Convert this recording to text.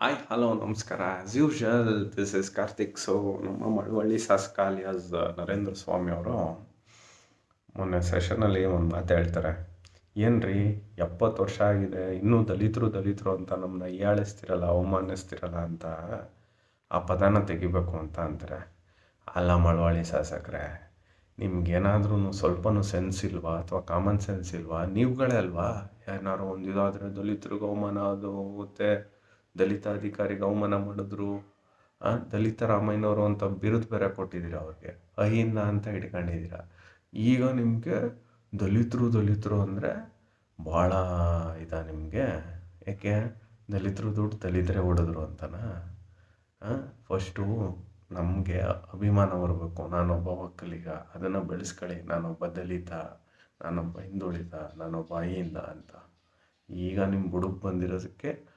Hi hello ನಮಸ್ಕಾರ. As usual this is Karthik so ನಮ್ಮ ಮಳವಳ್ಳಿ ಶಾಸಕ ಅಲಿಯಾಸ್ ನರೇಂದ್ರ ಸ್ವಾಮಿ ಅವರು ಮೊನ್ನೆ ಸೆಷನಲ್ಲಿ ಒಂದು ಮಾತು ಹೇಳ್ತಾರೆ. ಏನು ರೀ ಎಪ್ಪತ್ತು ವರ್ಷ ಆಗಿದೆ, ಇನ್ನೂ ದಲಿತರು ದಲಿತರು ಅಂತ ನಮ್ಮನ್ನ ಹೀಯಾಳಿಸ್ತಿರಲ್ಲ, ಅವಮಾನಿಸ್ತಿರಲ್ಲ ಅಂತ ಆ ಪದನ ತೆಗಿಬೇಕು ಅಂತ ಅಂತಾರೆ. ಅಲ್ಲ ಮಳವಳ್ಳಿ ಶಾಸಕರೇ ನಿಮ್ಗೇನಾದ್ರೂ ಸ್ವಲ್ಪನೂ ಸೆನ್ಸ್ ಇಲ್ವಾ ಅಥವಾ ಕಾಮನ್ ಸೆನ್ಸ್ ಇಲ್ವಾ? ನೀವುಗಳೇ ಅಲ್ವಾ? ಏನಾದ್ರು ಒಂದು ಇದಾದರೆ ದಲಿತರಿಗೆ ಅವಮಾನ ಅದು ಹೋಗುತ್ತೆ ದಲಿತ ಅಧಿಕಾರಿಗೆ ಅವಮಾನ ಮಾಡಿದ್ರು ದಲಿತ ರಾಮಯ್ಯನವರು ಅಂತ ಬಿರುದು ಬೇರೆ ಕೊಟ್ಟಿದ್ದೀರ ಅವ್ರಿಗೆ? ಅಹಿಂದ ಅಂತ ಹಿಡ್ಕೊಂಡಿದ್ದೀರ? ಈಗ ನಿಮಗೆ ದಲಿತರು ದಲಿತರು ಅಂದರೆ ಭಾಳ ಇದ ನಿಮಗೆ. ಯಾಕೆ? ದಲಿತರು ದುಡ್ಡು ದಲಿತರೆ ಹೊಡೆದ್ರು ಅಂತನಾ? ಫಸ್ಟು ನಮಗೆ ಅಭಿಮಾನ ಬರಬೇಕು. ನಾನೊಬ್ಬ ಒಕ್ಕಲಿಗ, ಅದನ್ನು ಬೆಳೆಸ್ಕೊಳ್ಳಿ. ನಾನೊಬ್ಬ ದಲಿತ, ನಾನೊಬ್ಬ ಹಿಂದುಳಿದ, ನಾನೊಬ್ಬ ಅಹಿಂದ ಅಂತ. ಈಗ ನಿಮ್ಮ ಬುಡಕ್ಕೆ ಬಂದಿರೋದಕ್ಕೆ